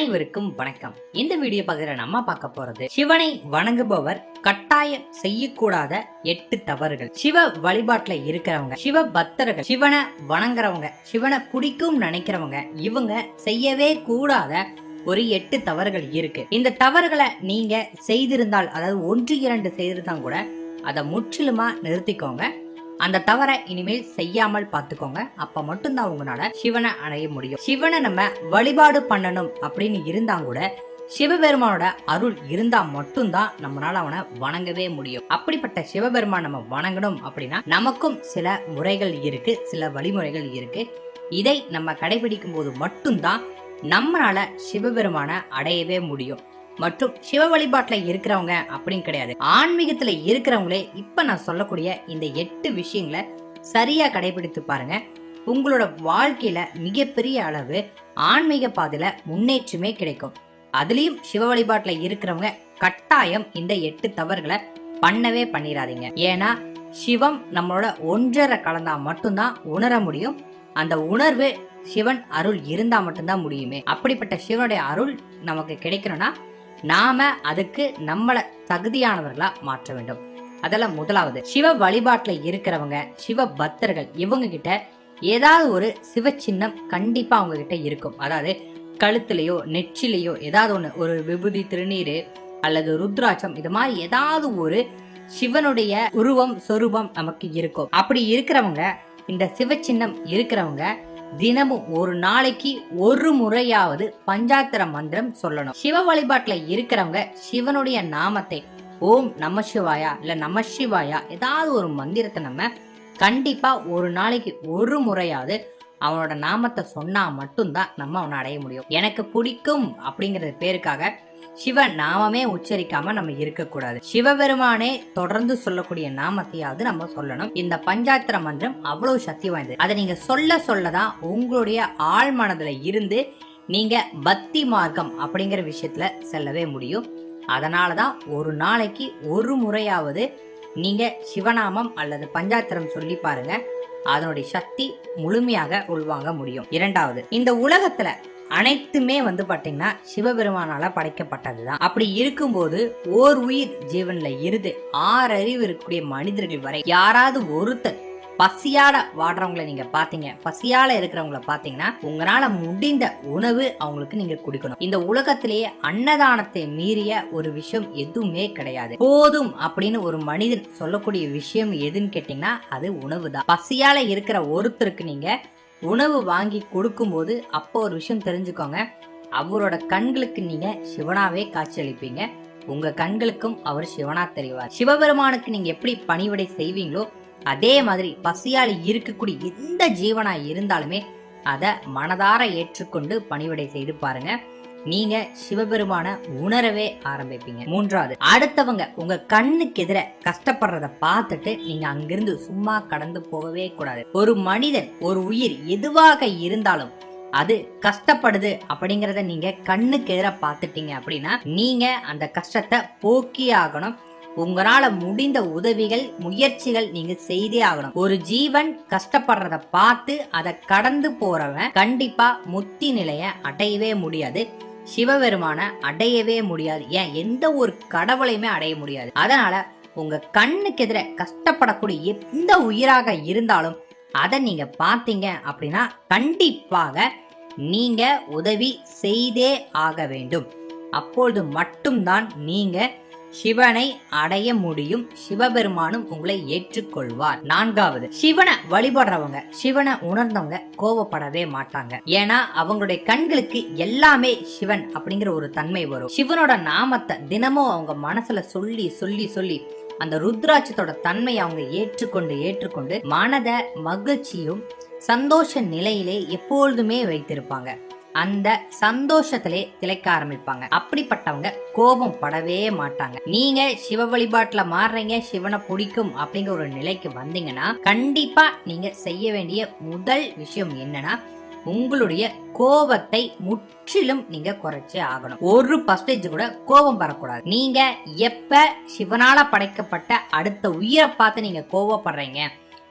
அனைவருக்கும் வணக்கம். இந்த வீடியோ பகிர நம்ம பார்க்க போறது சிவனை வணங்குபவர் கட்டாயம் செய்யக்கூடாத எட்டு தவறுகள். சிவ வழிபாட்டுல இருக்கிறவங்க சிவ பக்தர்கள் சிவனை வணங்குறவங்க சிவனை பிடிக்கும் நினைக்கிறவங்க இவங்க செய்யவே கூடாத ஒரு எட்டு தவறுகள் இருக்கு. இந்த தவறுகளை நீங்க செய்திருந்தால் அதாவது ஒன்று இரண்டு செய்திருந்தா கூட அதை முற்றிலுமா நிறுத்திக்கோங்க. அந்த தவறை இனிமேல் செய்யாமல் பார்த்துக்கோங்க. அப்ப மட்டும்தான் உங்களால சிவனை அடைய முடியும். சிவனை நம்ம வழிபாடு பண்ணணும் அப்படின்னு இருந்தா கூட சிவபெருமானோட அருள் இருந்தா மட்டும்தான் நம்மளால அவனை வணங்கவே முடியும். அப்படிப்பட்ட சிவபெருமான் நம்ம வணங்கணும் அப்படின்னா நமக்கும் சில முறைகள் இருக்கு சில வழிமுறைகள் இருக்கு. இதை நம்ம கடைபிடிக்கும் போது மட்டும்தான் நம்மளால சிவபெருமான அடையவே முடியும். மற்றும் சிவ வழிபாட்டில் இருக்கிறவங்க அப்படின்னு கிடையாது. ஆன்மீகத்தில் இருக்கிறவங்களே இப்போ நான் சொல்லக்கூடிய இந்த எட்டு விஷயங்களை சரியாக கடைபிடித்து பாருங்க. உங்களோட வாழ்க்கையில மிகப்பெரிய அளவு ஆன்மீக பாதையில முன்னேற்றமே கிடைக்கும். அதுலயும் சிவ வழிபாட்டில் இருக்கிறவங்க கட்டாயம் இந்த எட்டு தவறுகளை பண்ணவே பண்ணிடாதீங்க ஏன்னா சிவம் நம்மளோட ஒன்றரை கலந்தா மட்டும்தான் உணர முடியும். அந்த உணர்வு சிவன் அருள் இருந்தா மட்டும்தான் முடியுமே. அப்படிப்பட்ட சிவனுடைய அருள் நமக்கு கிடைக்கணும்னா நாம அதுக்கு நம்மளை தகுதியானவர்களா மாற்ற வேண்டும். அதெல்லாம் முதலாவது சிவ வழிபாட்டுல இருக்கிறவங்க சிவ பக்தர்கள் இவங்க கிட்ட ஏதாவது ஒரு சிவ சின்னம் கண்டிப்பா அவங்க கிட்ட இருக்கும். அதாவது கழுத்துலயோ நெற்றிலேயோ ஏதாவது ஒண்ணு ஒரு விபூதி திருநீர் அல்லது ருத்ராட்சம் இது மாதிரி ஏதாவது ஒரு சிவனுடைய உருவம் சொரூபம் நமக்கு இருக்கும். அப்படி இருக்கிறவங்க இந்த சிவ சின்னம் இருக்கிறவங்க தினமும் ஒரு நாளைக்கு ஒரு முறையாவது பஞ்சாத்திர மந்திரம் சொல்லணும். சிவ வழிபாட்டுல இருக்கிறவங்க சிவனுடைய நாமத்தை ஓம் நம சிவாயா இல்ல நம சிவாயா ஏதாவது ஒரு மந்திரத்தை நம்ம கண்டிப்பா ஒரு நாளைக்கு ஒரு முறையாவது அவனோட நாமத்தை சொன்னா மட்டும்தான் நம்ம அவனை அடைய முடியும். எனக்கு பிடிக்கும் அப்படிங்கறது பேருக்காக சிவ நாமமே உச்சரிக்காம நம்ம இருக்கக்கூடாது. சிவபெருமானே தொடர்ந்து சொல்லக்கூடிய நாமத்தையாவது நம்ம சொல்லணும். இந்த பஞ்சாத்திர மந்திரம் அவ்வளவு சக்தி வாய்ந்தது. அதை நீங்க சொல்ல சொல்லதான் உங்களுடைய ஆழ் மனதுல இருந்து நீங்க பக்தி மார்க்கம் அப்படிங்கிற விஷயத்துல செல்லவே முடியும். அதனாலதான் ஒரு நாளைக்கு ஒரு முறையாவது நீங்க சிவநாமம் அல்லது பஞ்சாத்திரம் சொல்லி பாருங்க. அதனுடைய சக்தி முழுமையாக உள்வாங்க முடியும். இரண்டாவது இந்த உலகத்துல அனைத்துமே வந்து பாத்தீங்கன்னா சிவபெருமானால படைக்கப்பட்டதுதான். அப்படி இருக்கும்போது ஓர் உயிர் ஜீவன்ல இருந்து ஆறு அறிவு இருக்கக்கூடிய மனிதர்கள் வரை யாராவது ஒருத்தர் பசியால வாடுறவங்களை நீங்க பாத்தீங்க பசியால இருக்கிறவங்கள பாத்தீங்கன்னா உங்களால முடிந்த உணவு அவங்களுக்கு நீங்க குடிக்கணும். இந்த உலகத்திலேயே அன்னதானத்தை மீறிய ஒரு விஷயம் எதுவுமே கிடையாது. போதும் அப்படின்னு ஒரு மனிதன் சொல்லக்கூடிய விஷயம் எதுன்னு கேட்டீங்கன்னா அது உணவு தான் பசியால இருக்கிற ஒருத்தருக்கு நீங்க உணவு வாங்கி கொடுக்கும்போது அப்போ ஒரு விஷயம் தெரிஞ்சுக்கோங்க. அவரோட கண்களுக்கு நீங்க சிவனாவே காட்சியளிப்பீங்க. உங்க கண்களுக்கும் அவர் சிவனா தெரிவார். சிவபெருமானுக்கு நீங்க எப்படி பணிவிடை செய்வீங்களோ அதே மாதிரி பசியால் இருக்கக்கூடிய எந்த ஜீவனா இருந்தாலுமே அதை மனதார ஏற்றுக்கொண்டு பணிவிடை செய்து பாருங்க. நீங்க சிவபெருமான உணரவே ஆரம்பிப்பீங்க. மூன்றாவது அடுத்தவங்க உங்க கண்ணுக்கு எதிர கஷ்டப்படுறத பார்த்துட்டு நீங்க அங்கிருந்து சும்மா கடந்து போகவே கூடாது. ஒரு மனிதன் ஒரு உயிர் எதுவாக இருந்தாலும் அது கஷ்டப்படுது அப்படிங்கறத நீங்க கண்ணுக்கு எதிர பார்த்துட்டீங்க அப்படின்னா நீங்க அந்த கஷ்டத்தை போக்கி ஆகணும். உங்களால முடிந்த உதவிகள் முயற்சிகள் நீங்க செய்தே ஆகணும். ஒரு ஜீவன் கஷ்டப்படுறத பார்த்து அதை கடந்து போறவன் கண்டிப்பா முத்தி நிலைய அடையவே முடியாது. சிவபெருமான அடையவே முடியாது. ஏன்? எந்த ஒரு கடவுளையுமே அடைய முடியாது. அதனால உங்க கண்ணுக்கு எதிர கஷ்டப்படக்கூடிய எந்த உயிராக இருந்தாலும் அதை நீங்க பார்த்தீங்க அப்படின்னா கண்டிப்பாக நீங்க உதவி செய்தே ஆக வேண்டும். அப்பொழுது மட்டும்தான் நீங்க சிவனை அடைய முடியும் சிவபெருமானும் உங்களை ஏற்றுக்கொள்வார். நான்காவது சிவனை வழிபடுறவங்க சிவனை உணர்ந்தவங்க கோவப்படவே மாட்டாங்க. ஏன்னா அவங்களுடைய கண்களுக்கு எல்லாமே சிவன் அப்படிங்கிற ஒரு தன்மை வரும். சிவனோட நாமத்தை தினமும் அவங்க மனசுல சொல்லி சொல்லி சொல்லி அந்த ருத்ராட்சத்தோட தன்மையை அவங்க ஏற்றுக்கொண்டு ஏற்றுக்கொண்டு மனத மகிழ்ச்சியும் சந்தோஷ நிலையிலே எப்பொழுதுமே வைத்திருப்பாங்க. அந்த சந்தோஷத்திலே திளைக்க ஆரம்பிப்பாங்க. அப்படிப்பட்டவங்க கோபம் படவே மாட்டாங்க. நீங்க சிவ வழிபாட்டுல மாறுறீங்க சிவனை பிடிக்கும் அப்படிங்கிற ஒரு நிலைக்கு வந்தீங்கன்னா கண்டிப்பா நீங்க செய்ய வேண்டிய முதல் விஷயம் என்னன்னா உங்களுடைய கோபத்தை முற்றிலும் நீங்க குறைச்சே ஆகணும். ஒரு பர்சன்டேஜ் கூட கோபம் வரக்கூடாது. நீங்க எப்ப சிவனால படைக்கப்பட்ட அடுத்த உயிரை பார்த்து நீங்க கோவப்படுறீங்க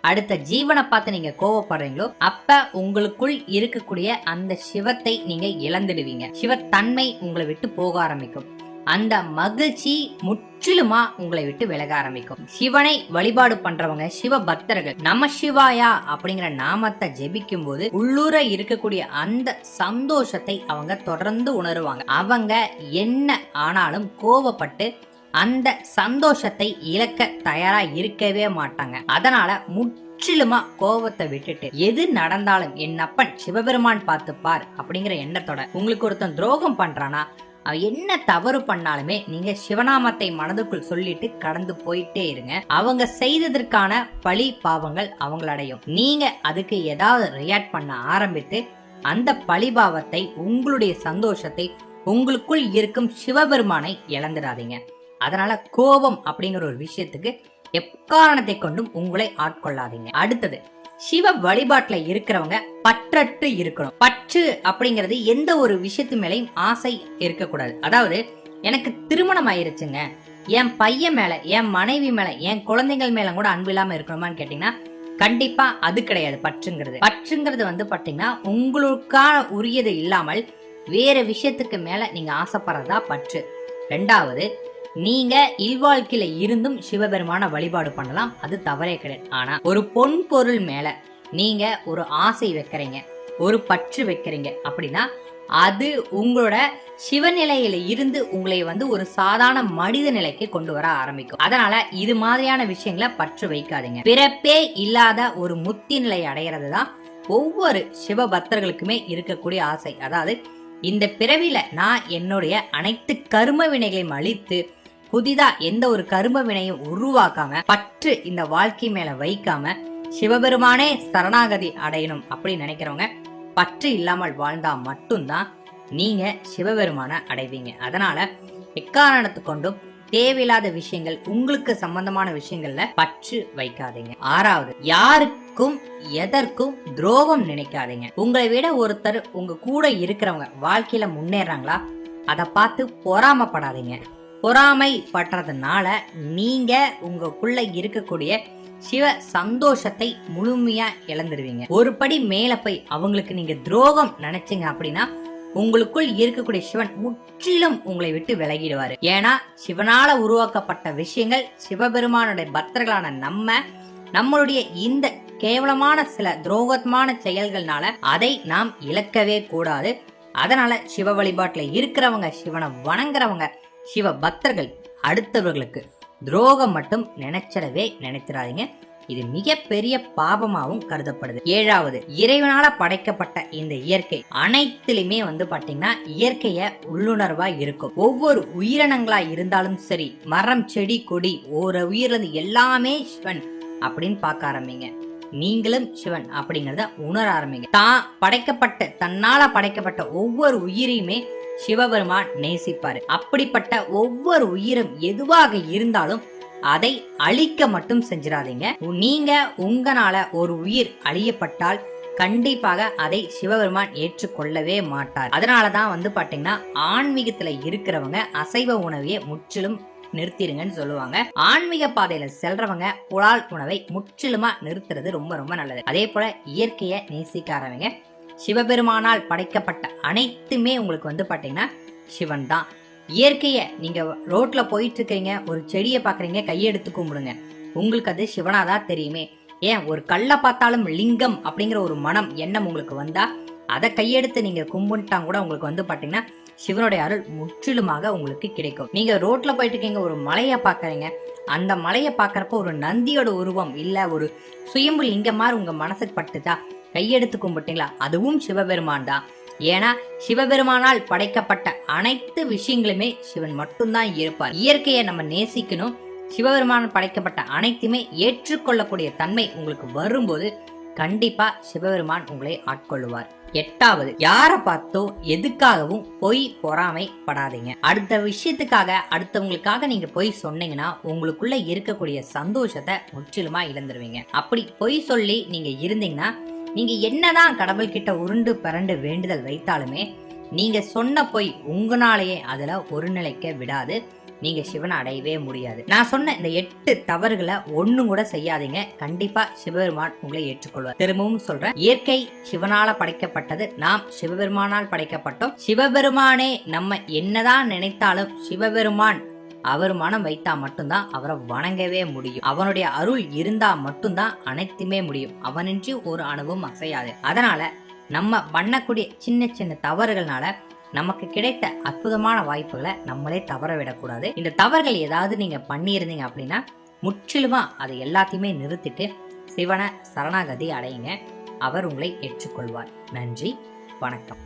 அடுத்த ஜீவனை பார்த்து நீங்க கோவப்படுறீங்களோ அப்ப உங்களுக்குள் இருக்கக்கூடிய அந்த சிவத்தை நீங்க இழந்துடுவீங்க. சிவத்தன்மை உங்களை விட்டு போக ஆரம்பிக்கும். அந்த மகிழ்ச்சி முற்றிலுமா உங்களை விட்டு விலக ஆரம்பிக்கும். சிவனை வழிபாடு பண்றவங்க சிவ பக்தர்கள் நம சிவாயா அப்படிங்கிற நாமத்தை ஜெபிக்கும் போது உள்ளூர இருக்கக்கூடிய அந்த சந்தோஷத்தை அவங்க தொடர்ந்து உணருவாங்க. அவங்க என்ன ஆனாலும் கோவப்பட்டு அந்த சந்தோஷத்தை இழக்க தயாரா இருக்கவே மாட்டாங்க. அதனால முற்றிலுமா கோபத்தை விட்டுட்டு எது நடந்தாலும் என் அப்பன் சிவபெருமான் பார்த்துப்பார் அப்படிங்கிற எண்ணத்தோட உங்களுக்கு ஒருத்தன் துரோகம் பண்றானா அவன் என்ன தவறு பண்ணாலுமே நீங்க சிவநாமத்தை மனதுக்குள் சொல்லிட்டு கடந்து போயிட்டே இருங்க. அவங்க செய்ததற்கான பழி பாவங்கள் அவங்களடையும். நீங்க அதுக்கு ஏதாவது ரியாக்ட் பண்ண ஆரம்பித்து அந்த பழிபாவத்தை உங்களுடைய சந்தோஷத்தை உங்களுக்குள் இருக்கும் சிவபெருமானை இழந்துடாதீங்க. அதனால கோபம் அப்படிங்கிற ஒரு விஷயத்துக்கு எக்காரணத்தை கொண்டும் உங்களை ஆட்கொள்ளாதீங்க. அடுத்தது சிவ வழிபாட்டுல இருக்கிறவங்க பற்றற்று இருக்கணும். பற்று அப்படிங்கிறது எந்த ஒரு விஷயத்து மேலையும் ஆசை இருக்கக்கூடாது. அதாவது எனக்கு திருமணம் ஆயிருச்சுங்க. என் பையன் மேல என் மனைவி மேல என் குழந்தைகள் மேல கூட அன்பு இல்லாம இருக்கணுமான்னு கேட்டீங்கன்னா கண்டிப்பா அது கிடையாது பற்றுங்கிறது. பற்றுங்கிறது வந்து பாத்தீங்கன்னா உங்களுக்கான உரியது இல்லாமல் வேற விஷயத்துக்கு மேல நீங்க ஆசைப்படுறதா பற்று. ரெண்டாவது நீங்க இல்வாழ்க்கையில இருந்தும் சிவபெருமான வழிபாடு பண்ணலாம். அது தவறே கிடையாது. ஆனா ஒரு பொன் பொருள் மேல நீங்க ஒரு ஆசை வைக்கிறீங்க ஒரு பற்று வைக்கிறீங்க அப்படின்னா அது உங்களோட சிவநிலையில இருந்து உங்களை வந்து ஒரு சாதாரண மனித நிலைக்கு கொண்டு வர ஆரம்பிக்கும். அதனால இது மாதிரியான விஷயங்களை பற்று வைக்காதீங்க. பிறப்பே இல்லாத ஒரு முத்தி நிலை அடைகிறது தான் ஒவ்வொரு சிவ பக்தர்களுக்குமே இருக்கக்கூடிய ஆசை. அதாவது இந்த பிறவில நான் என்னுடைய அனைத்து கரும வினைகளையும் அழித்து புதிதா எந்த ஒரு கரும வினையும் உருவாக்காம பற்று இந்த வாழ்க்கை மேல வைக்காம சிவபெருமானே சரணாகதி அடையணும் அப்படின்னு நினைக்கிறவங்க பற்று இல்லாமல் வாழ்ந்தா மட்டும்தான் நீங்க சிவபெருமான அடைவீங்க. அதனால எக்காரணத்து கொண்டும் தேவையில்லாத விஷயங்கள் உங்களுக்கு சம்பந்தமான விஷயங்கள்ல பற்று வைக்காதீங்க. ஆறாவது யாருக்கும் எதற்கும் துரோகம் நினைக்காதீங்க. உங்களை விட ஒருத்தர் உங்க கூட இருக்கிறவங்க வாழ்க்கையில முன்னேறாங்களா அதை பார்த்து பொறாமப்படாதீங்க. பொறாமை படுறதுனால நீங்க உங்களுக்குள்ள இருக்கக்கூடிய சிவ சந்தோஷத்தை முழுமையா இழந்துடுவீங்க ஒரு படி மேல போய் அவங்களுக்கு நீங்க துரோகம் நினைச்சீங்க அப்படின்னா உங்களுக்குள் இருக்கக்கூடிய சிவன் முற்றிலும் உங்களை விட்டு விலகிடுவாரு. ஏன்னா சிவனால உருவாக்கப்பட்ட விஷயங்கள் சிவபெருமானுடைய பக்தர்களான நம்ம நம்மளுடைய இந்த கேவலமான சில துரோகமான செயல்கள்னால அதை நாம் இழக்கவே கூடாது. அதனால சிவ வழிபாட்டுல இருக்கிறவங்க சிவனை வணங்குறவங்க சிவ பக்தர்கள் அடுத்தவர்களுக்கு துரோகம் மட்டும் நினைச்சிடவே நினைத்திராதீங்க. இது மிகப்பெரிய பாபமாகவும் கருதப்படுது. ஏழாவது இறைவனால படைக்கப்பட்ட இந்த இயற்கை அனைத்திலுமே வந்து பாத்தீங்கன்னா இயற்கைய உள்ளுணர்வா இருக்கும். ஒவ்வொரு உயிரினங்களா இருந்தாலும் சரி மரம் செடி கொடி ஒரு உயிர்ல எல்லாமே சிவன் அப்படின்னு பார்க்க ஆரம்பிங்க. நீங்களும் சிவன் அப்படிங்கறத உணர ஆரம்பிங்க. தான் படைக்கப்பட்ட தன்னால படைக்கப்பட்ட ஒவ்வொரு உயிரையுமே சிவபெருமான் நேசிப்பாரு. அப்படிப்பட்ட ஒவ்வொரு உயிரும் எதுவாக இருந்தாலும் அதை அழிக்க மட்டும் செஞ்சிடாதீங்க. நீங்க உங்களால ஒரு உயிர் அழியப்பட்டால் கண்டிப்பாக அதை சிவபெருமான் ஏற்றுக்கொள்ளவே மாட்டார். அதனாலதான் வந்து பாத்தீங்கன்னா ஆன்மீகத்துல இருக்கிறவங்க அசைவ உணவையே முற்றிலும் நிறுத்திடுங்கன்னு சொல்லுவாங்க. ஆன்மீக பாதையில செல்றவங்க புலால் உணவை முற்றிலுமா நிறுத்துறது ரொம்ப ரொம்ப நல்லது. அதே போல இயற்கையை நேசிக்க ஆரம்பிங்க சிவபெருமானால் படைக்கப்பட்ட அனைத்துமே உங்களுக்கு வந்து பார்த்தீங்கன்னா சிவன் தான். இயற்கையை நீங்கள் ரோட்டில் போயிட்டு இருக்கீங்க ஒரு செடியை பார்க்குறீங்க கையெடுத்து கும்பிடுங்க. உங்களுக்கு அது சிவனாக தான் தெரியுமே. ஏன்? ஒரு கல்லை பார்த்தாலும் லிங்கம் அப்படிங்கிற ஒரு மனம் எண்ணம் உங்களுக்கு வந்தா அதை கையெடுத்து நீங்க கும்பிட்டா கூட உங்களுக்கு வந்து பாத்தீங்கன்னா சிவனுடைய அருள் முற்றிலுமாக உங்களுக்கு கிடைக்கும். நீங்க ரோட்ல போயிட்டு இருக்கீங்க ஒரு மலையை பாக்குறீங்க அந்த மலையை பார்க்கறப்ப ஒரு நந்தியோட உருவம் இல்ல ஒரு சுயம்பு லிங்கம் மாதிரி உங்க மனசுக்கு பட்டுதா? கையெடுத்து கும்பிட்டீங்களா? அதுவும் சிவபெருமான் தான் ஏன்னா சிவபெருமானால் படைக்கப்பட்ட அனைத்து விஷயங்களுமே சிவன் மட்டும்தான் இருப்பார். இயற்கையை நம்ம நேசிக்கணும். சிவபெருமானால் படைக்கப்பட்ட அனைத்துமே ஏற்றுக்கொள்ளக்கூடிய தன்மை உங்களுக்கு வரும்போது கண்டிப்பா சிவபெருமான் உங்களை ஆட்கொள்ளுவார். எட்டாவது யாரை பார்த்தோ எதுக்காகவும் பொய் பொறாமை படாதீங்க அடுத்த விஷயத்துக்காக அடுத்தவங்களுக்காக நீங்க பொய் சொன்னீங்கன்னா உங்களுக்குள்ள இருக்கக்கூடிய சந்தோஷத்தை முற்றிலுமா இழந்துருவீங்க. அப்படி பொய் சொல்லி நீங்க இருந்தீங்கன்னா நீங்க என்னதான் கடவுள் கிட்ட உருண்டு பரண்டு வேண்டுதல் வைத்தாலுமே நீங்க சொன்ன பொய் உங்களாலேயே அதுல ஒரு நிலைக்க விடாது. நீங்க சிவனை அடையவே முடியாது. நான் சொன்ன இந்த எட்டு தவறுகளை ஒண்ணும் கூட செய்யாதீங்க. கண்டிப்பா சிவபெருமான் உங்களை ஏற்றுக்கொள்வார். திரும்பவும் சொல்றேன் இயற்கை சிவனால படைக்கப்பட்டது. நாம் சிவபெருமானால் படைக்கப்பட்டோம். சிவபெருமானே நம்ம என்னதான் நினைத்தாலும் சிவபெருமான் அவர் மனம் வைத்தா மட்டும்தான் அவரை வணங்கவே முடியும். அவனுடைய அருள் இருந்தா மட்டும்தான் அனைத்துமே முடியும். அவனின்றி ஒரு அணுவும் அசையாது. அதனால நம்ம பண்ணக்கூடிய சின்ன சின்ன தவறுகள்னால நமக்கு கிடைத்த அற்புதமான வாய்ப்புகளை நம்மளே தவற விடக்கூடாது. இந்த தவறுகள் ஏதாவது நீங்க பண்ணியிருந்தீங்க அப்படின்னா முற்றிலுமா அதை எல்லாத்தையுமே நிறுத்திட்டு சிவனை சரணாகதி அடையுங்க. அவர் உங்களை ஏற்றுக்கொள்வார். நன்றி. வணக்கம்.